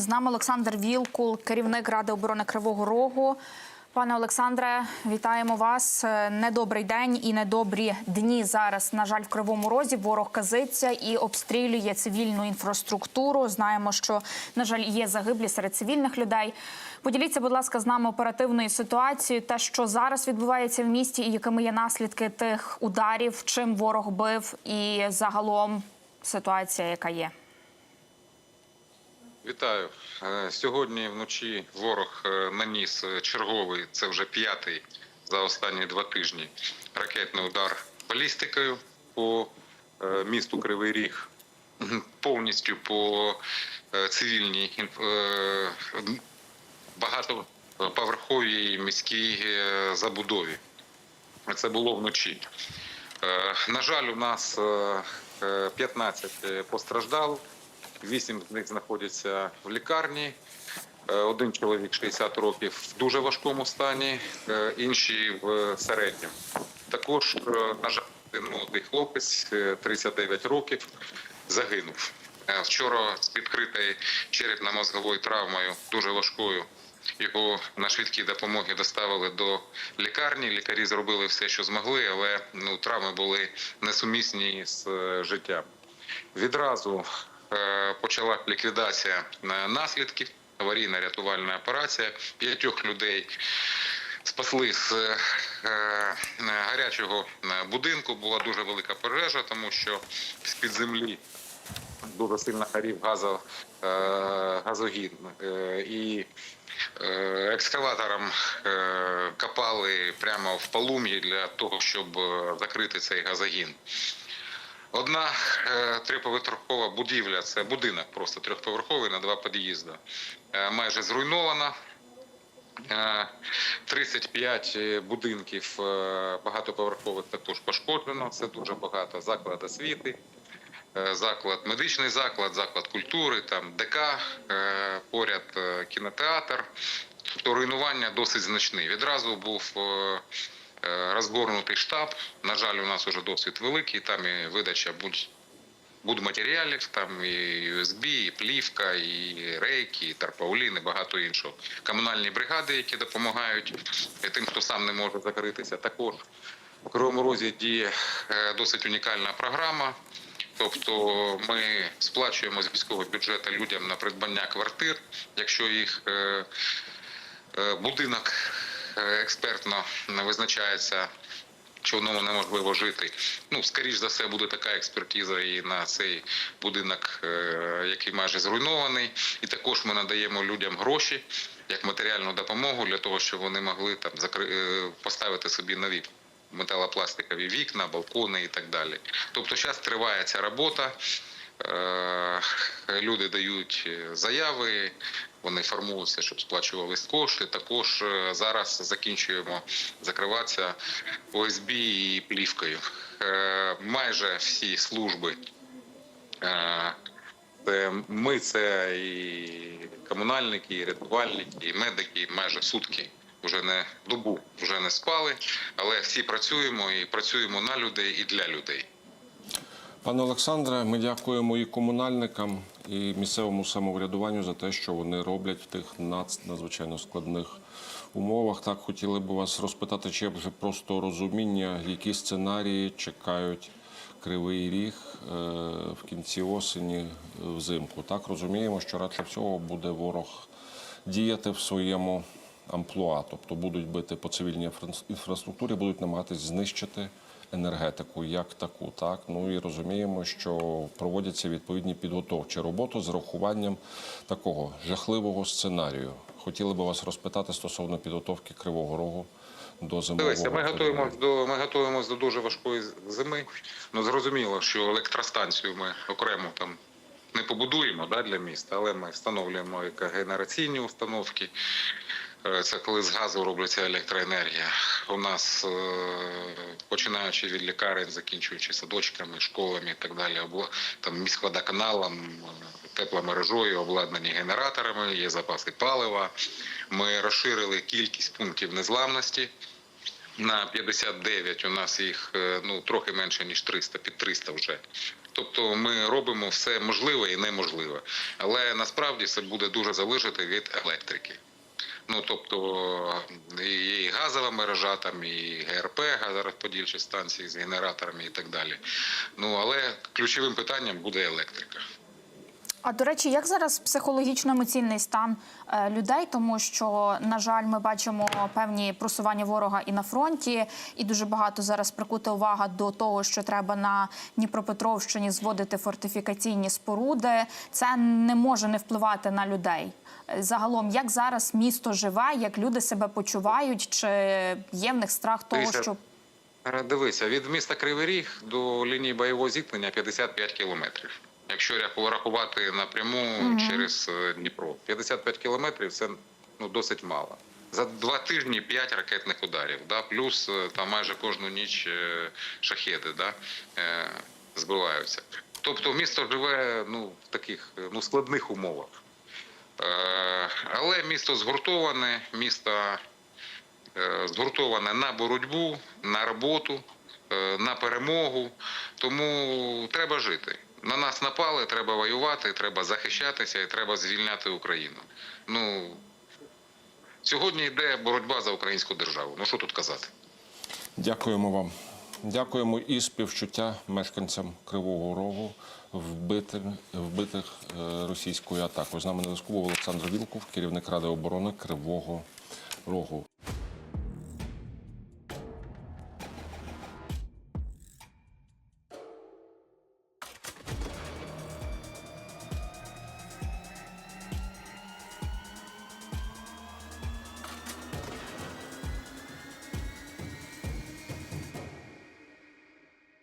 З нами Олександр Вілкул, керівник Ради оборони Кривого Рогу. Пане Олександре, вітаємо вас. Е, Недобрий день і недобрі дні зараз. На жаль, в Кривому Розі ворог казиться і обстрілює цивільну інфраструктуру. Знаємо, що на жаль є загиблі серед цивільних людей. Поділіться, будь ласка, з нами оперативною ситуацією, те, що зараз відбувається в місті, і якими є наслідки тих ударів, чим ворог бив, і загалом ситуація, яка є. Вітаю. Е, Сьогодні вночі ворог е, наніс е, черговий, це вже п'ятий за останні два тижні, ракетний удар балістикою по місту Кривий Ріг, повністю по цивільній багатоповерховій міській забудові. Це було вночі. На жаль, у нас е, е, 15 постраждалих. Вісім з них знаходяться в лікарні. Е, Один чоловік 60 років в дуже важкому стані, е, інші в середньому. Також, е, на жаль, молодий хлопець, е, 39 років, загинув. Вчора з відкритою черепно-мозговою травмою, дуже важкою. Його на швидкій допомоги доставили до лікарні. Лікарі зробили все, що змогли, але ну, травми були несумісні з життям. Відразу почала ліквідація е, наслідків, аварійна рятувальна операція. П'ятьох людей спасли з е, е, гарячого е, будинку. Була дуже велика пожежа, тому що з-під землі дуже сильно горів газо, е, газогін. Е, і е, екскаватором е, копали прямо в полум'ї для того, щоб е, закрити цей газогін. Одна е, триповерхова будівля, це будинок просто трьохповерховий на два під'їзди, е, майже зруйнована. Е, 35 будинків е, багатоповерхових також пошкоджено. Це дуже багато. Заклад освіти, заклад, медичний заклад, заклад культури, там ДК, поряд кінотеатр. Тобто руйнування досить значне. Відразу був розгорнутий штаб. На жаль, у нас вже досвід великий. Там і видача будь будматеріалів, там і USB, і плівка, і рейки, і тарпаулін, і багато іншого. Комунальні бригади, які допомагають тим, хто сам не може закритися. Також у Кривому Розі діє е, досить унікальна програма. Тобто ми сплачуємо з військового бюджету людям на придбання квартир, якщо їх е, е, будинок е, експертно визначається що в неможливо жити. Ну, скоріш за все, буде така експертиза і на цей будинок, е, який майже зруйнований. І також ми надаємо людям гроші як матеріальну допомогу для того, щоб вони могли там е, поставити собі нові металопластикові вікна, балкони і так далі. Тобто, зараз триває ця робота. Е, Люди дають е, заяви, вони формуються, щоб сплачувались кошти. Також е, зараз закінчуємо закриватися ОСБ і плівкою. Майже всі служби. ми, це і комунальники, і рятувальники, і медики майже сутки. Вже не добу вже не спали, але всі працюємо і працюємо на людей і для людей. Пане Олександре, ми дякуємо і комунальникам, і місцевому самоврядуванню за те, що вони роблять в тих надзвичайно складних умовах. Так хотіли б вас розпитати, чи є вже просто розуміння, які сценарії чекають Кривий Ріг е, в кінці осені е, взимку. Так розуміємо, що радше всього буде ворог діяти в своєму амплуа, тобто будуть бити по цивільній інфра- інфраструктурі, будуть намагатись знищити енергетику як таку. Так ну і розуміємо, що проводяться відповідні підготовчі роботи з урахуванням такого жахливого сценарію. Хотіли би вас розпитати стосовно підготовки Кривого Рогу до. Дивися, ми готуємося до ми готуємося до дуже важкої зими. Ну зрозуміло, що електростанцію ми окремо там не побудуємо да, для міста, але ми встановлюємо генераційні установки. Е, Це коли з газу робиться електроенергія. У нас е, починаючи від лікарень, закінчуючи садочками, школами і так далі, або там міськводоканалом, е, тепломережою, обладнані генераторами, є запаси палива. Ми розширили кількість пунктів незламності. На 59 у нас їх ну трохи менше ніж 300, під 300 вже. Тобто ми робимо все можливе і неможливе. Але насправді це буде дуже залежати від електрики. Ну тобто і газова мережа, там і ГРП, газорозподільчі станції з генераторами і так далі. Ну але ключовим питанням буде електрика. А до речі, як зараз психологічно-емоційний стан е, людей, тому що на жаль, ми бачимо певні просування ворога і на фронті, і дуже багато зараз прикута увага до того, що треба на Дніпропетровщині зводити фортифікаційні споруди. Це не може не впливати на людей. Е, Загалом, як зараз місто живе, як люди себе почувають, чи є в них страх того, що Е, Дивися, від міста Кривий Ріг до лінії бойового зіткнення 55 кілометрів. Якщо рахувати напряму через е, Дніпро, 55 кілометрів це ну досить мало. За два тижні 5 ракетних ударів, да, плюс е, там майже кожну ніч е, шахеди да, збиваються. Тобто місто живе ну, в таких ну, складних умовах. Але місто згуртоване, місто згуртоване на боротьбу, на роботу, на перемогу. Тому треба жити. На нас напали, треба воювати, треба захищатися і треба звільняти Україну. Ну сьогодні йде боротьба за українську державу. Ну що тут казати? Дякуємо вам. Дякуємо і співчуття мешканцям Кривого Рогу, вбитих, вбитих е, російською атакою. З нами на зв'язку був Олександр Вілков, керівник Ради оборони Кривого Рогу.